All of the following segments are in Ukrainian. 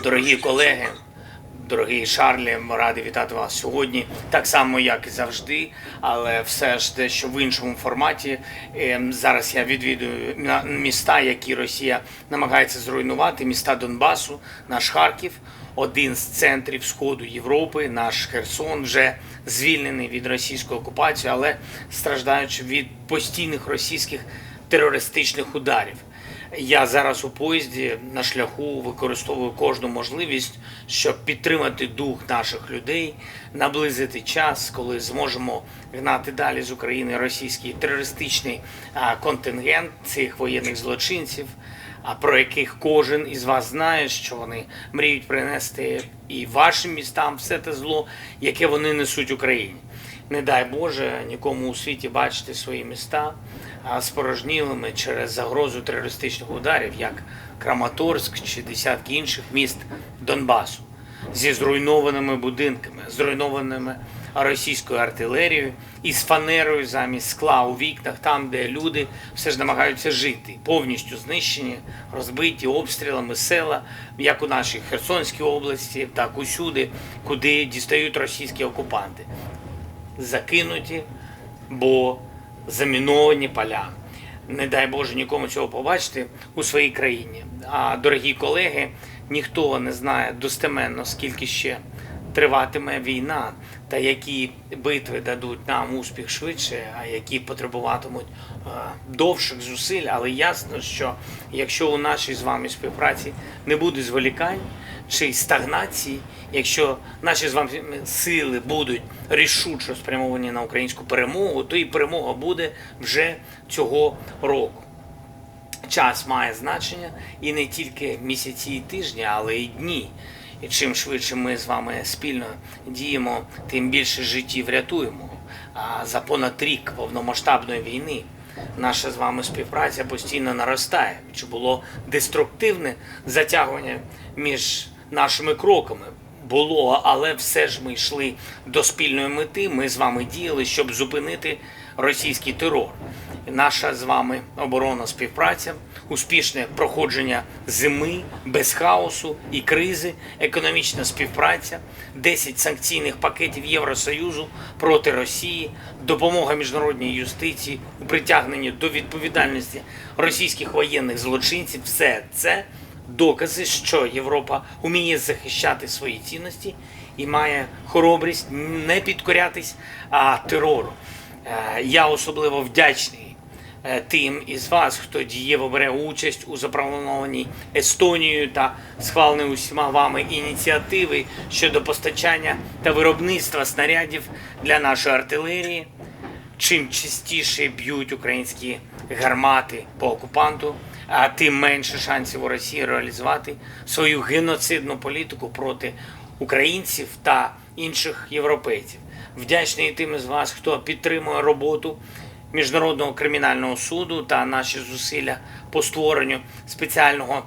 Дорогі колеги, дорогий Шарлі, ми раді вітати вас сьогодні, так само, як і завжди, але все ж дещо в іншому форматі. Ем, Зараз я відвідую міста, які Росія намагається зруйнувати, міста Донбасу, наш Харків, один з центрів Сходу Європи, наш Херсон вже звільнений від російської окупації, але страждаючи від постійних російських терористичних ударів. Я зараз у поїзді на шляху використовую кожну можливість, щоб підтримати дух наших людей, наблизити час, коли зможемо гнати далі з України російський терористичний контингент цих воєнних злочинців, про яких кожен із вас знає, що вони мріють принести і вашим містам все те зло, яке вони несуть Україні. Не дай Боже нікому у світі бачити свої міста спорожнілими через загрозу терористичних ударів, як Краматорськ чи десятки інших міст Донбасу, зі зруйнованими будинками, зруйнованими російською артилерією і з фанерою замість скла у вікнах, там, де люди все ж намагаються жити, повністю знищені, розбиті обстрілами села, як у нашій Херсонській області, так усюди, куди дістають російські окупанти. Закинуті, бо заміновані поля. Не дай Боже нікому цього побачити у своїй країні. А дорогі колеги, ніхто не знає достеменно, скільки ще триватиме війна, та які битви дадуть нам успіх швидше, а які потребуватимуть е, довших зусиль. Але ясно, що якщо у нашій з вами співпраці не буде зволікань чи стагнації, якщо наші з вами сили будуть рішучо спрямовані на українську перемогу, то і перемога буде вже цього року. Час має значення і не тільки місяці і тижні, але й дні. І чим швидше ми з вами спільно діємо, тим більше життів рятуємо. А за понад рік повномасштабної війни наша з вами співпраця постійно наростає. Чи було деструктивне затягування між нашими кроками? Було, але все ж ми йшли до спільної мети. Ми з вами діяли, щоб зупинити російський терор. Наша з вами оборона співпраця, успішне проходження зими без хаосу і кризи, економічна співпраця, 10 санкційних пакетів Євросоюзу проти Росії, допомога міжнародній юстиції у притягненні до відповідальності російських воєнних злочинців. Все це докази, що Європа вміє захищати свої цінності і має хоробрість не підкорятись а, терору. Е, Я особливо вдячний е, тим із вас, хто дієво бере участь у запропонованій Естонією та схваленій усіма вами ініціативи щодо постачання та виробництва снарядів для нашої артилерії. Чим частіше б'ють українські гармати по окупанту, тим менше шансів у Росії реалізувати свою геноцидну політику проти українців та інших європейців. Вдячний тим із вас, хто підтримує роботу Міжнародного кримінального суду та наші зусилля по створенню спеціального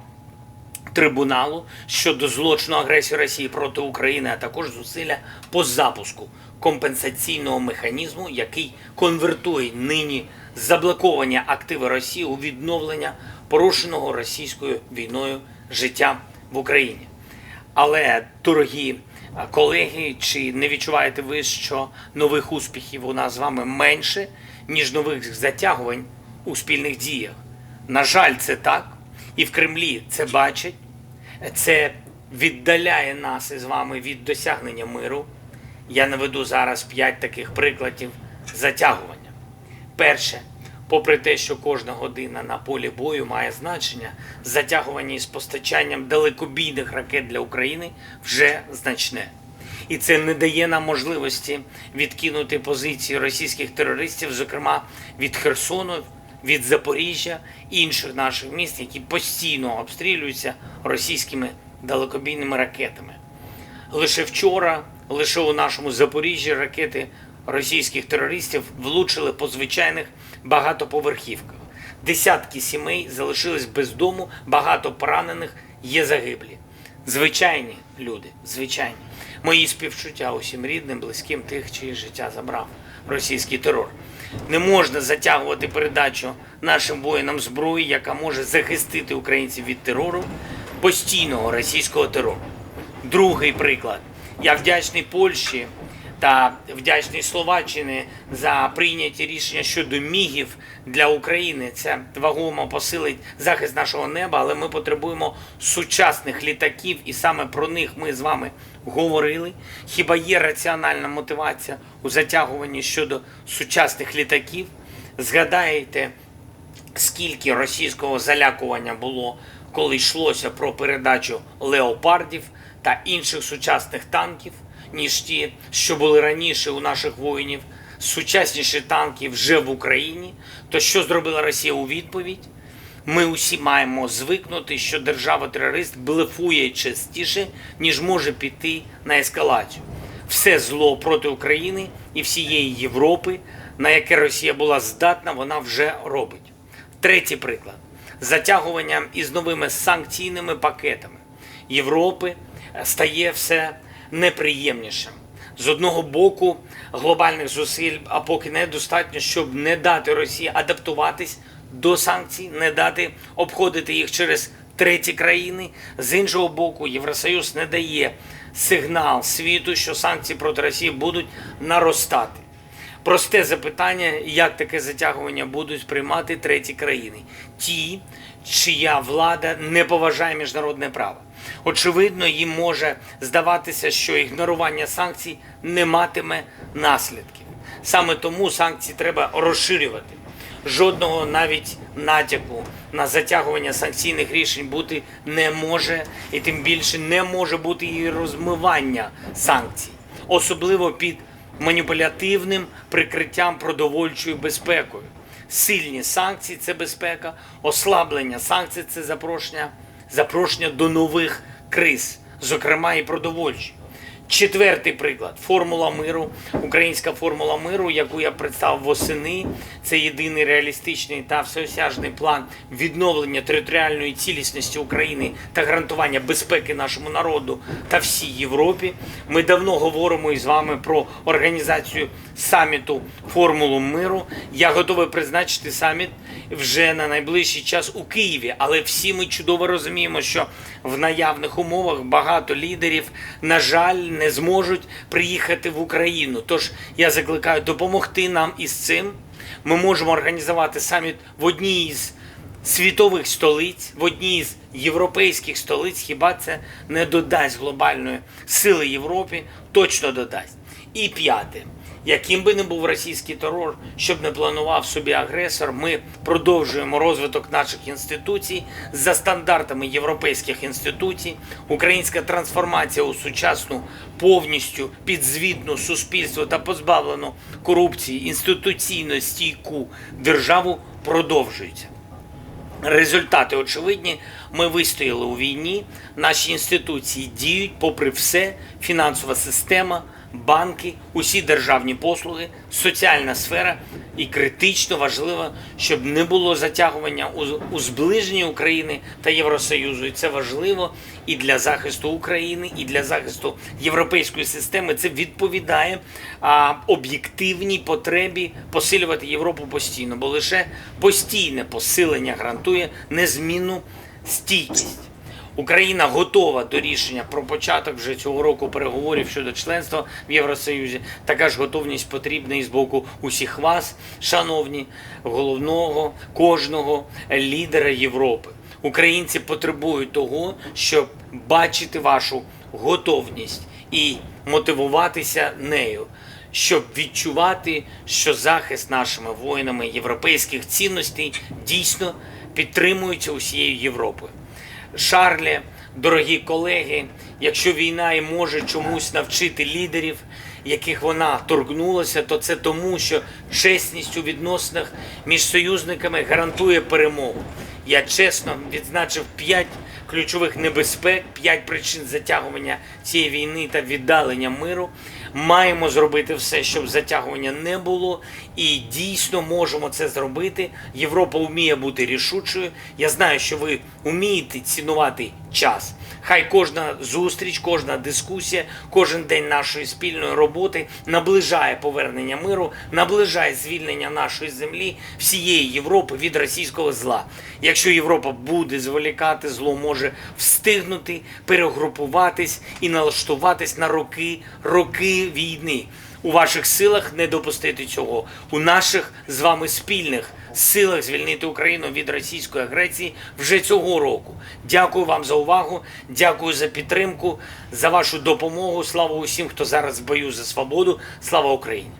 трибуналу щодо злочину агресії Росії проти України, а також зусилля по запуску компенсаційного механізму, який конвертує нині заблоковані активи Росії у відновлення порушеного російською війною життя в Україні. Але, дорогі колеги, чи не відчуваєте ви, що нових успіхів у нас з вами менше, ніж нових затягувань у спільних діях? На жаль, це так, і в Кремлі це бачать. Це віддаляє нас із вами від досягнення миру. Я наведу зараз п'ять таких прикладів затягування. Перше, попри те, що кожна година на полі бою має значення, затягування із постачанням далекобійних ракет для України вже значне. І це не дає нам можливості відкинути позиції російських терористів, зокрема від Херсону, від Запоріжжя і інших наших міст, які постійно обстрілюються російськими далекобійними ракетами. Лише вчора, лише у нашому Запоріжжі ракети російських терористів влучили по звичайних багатоповерхівках. Десятки сімей залишились без дому, багато поранених є загиблі. Звичайні люди, звичайні. Мої співчуття усім рідним, близьким тих, чиї життя забрав російський терор. Не можна затягувати передачу нашим воїнам зброї, яка може захистити українців від терору, постійного російського терору. Другий приклад. Я вдячний Польщі та вдячний Словаччині за прийняті рішення щодо мігів для України. Це вагомо посилить захист нашого неба, але ми потребуємо сучасних літаків, і саме про них ми з вами говорили. Хіба є раціональна мотивація у затягуванні щодо сучасних літаків? Згадаєте, скільки російського залякування було, коли йшлося про передачу леопардів та інших сучасних танків, ніж ті, що були раніше у наших воїнів. Сучасніші танки вже в Україні. То що зробила Росія у відповідь? Ми усі маємо звикнути, що держава-терорист блефує частіше, ніж може піти на ескалацію. Все зло проти України і всієї Європи, на яке Росія була здатна, вона вже робить. Третій приклад затягування із новими санкційними пакетами Європи е, стає все неприємнішим. З одного боку, глобальних зусиль, а поки недостатньо, щоб не дати Росії адаптуватись до санкцій, не дати обходити їх через треті країни. З іншого боку, Євросоюз не дає сигнал світу, що санкції проти Росії будуть наростати. Просте запитання, як таке затягування будуть сприймати треті країни, ті, чия влада не поважає міжнародне право. Очевидно, їм може здаватися, що ігнорування санкцій не матиме наслідків. Саме тому санкції треба розширювати. Жодного навіть натяку на затягування санкційних рішень бути не може, і тим більше не може бути і розмивання санкцій, особливо під маніпулятивним прикриттям продовольчою безпекою. Сильні санкції це безпека, ослаблення санкцій це запрошення, запрошення до нових криз, зокрема і продовольчі. Четвертий приклад формула миру, українська формула миру, яку я представив восени. Це єдиний реалістичний та всеосяжний план відновлення територіальної цілісності України та гарантування безпеки нашому народу та всій Європі. Ми давно говоримо із вами про організацію саміту формулу миру. Я готовий призначити саміт вже на найближчий час у Києві, але всі ми чудово розуміємо, що в наявних умовах багато лідерів, на жаль, не зможуть приїхати в Україну. Тож я закликаю допомогти нам із цим. Ми можемо організувати саміт в одній із світових столиць, в одній з європейських столиць. Хіба це не додасть глобальної сили Європі? Точно додасть. І п'яте. Яким би не був російський терор, щоб не планував собі агресор, ми продовжуємо розвиток наших інституцій за стандартами європейських інституцій. Українська трансформація у сучасну, повністю підзвітну суспільству та позбавлену корупції, інституційно стійку державу продовжується. Результати очевидні. Ми вистояли у війні. Наші інституції діють, попри все, фінансова система, банки, усі державні послуги, соціальна сфера. І критично важливо, щоб не було затягування у, зближенні України та Євросоюзу. І це важливо і для захисту України, і для захисту європейської системи. Це відповідає об'єктивній потребі посилювати Європу постійно, бо лише постійне посилення гарантує незмінну стійкість. Україна готова до рішення про початок вже цього року переговорів щодо членства в Євросоюзі. Така ж готовність потрібна і з боку усіх вас, шановні, головного кожного лідера Європи. Українці потребують того, щоб бачити вашу готовність і мотивуватися нею, щоб відчувати, що захист нашими воїнами європейських цінностей дійсно підтримується усією Європою. Шарлі, дорогі колеги, якщо війна і може чомусь навчити лідерів, яких вона торкнулася, то це тому, що чесність у відносинах між союзниками гарантує перемогу. Я чесно відзначив п'ять ключових небезпек, п'ять причин затягування цієї війни та віддалення миру. Маємо зробити все, щоб затягування не було, і дійсно можемо це зробити. Європа вміє бути рішучою. Я знаю, що ви вмієте цінувати час. Хай кожна зустріч, кожна дискусія, кожен день нашої спільної роботи наближає повернення миру, наближає звільнення нашої землі, всієї Європи від російського зла. Якщо Європа буде зволікати, зло може встигнути, перегрупуватись і налаштуватись на роки, роки війни. У ваших силах не допустити цього. У наших з вами спільних силах звільнити Україну від російської агресії вже цього року. Дякую вам за увагу. Дякую за підтримку, за вашу допомогу. Слава усім, хто зараз в бою за свободу. Слава Україні!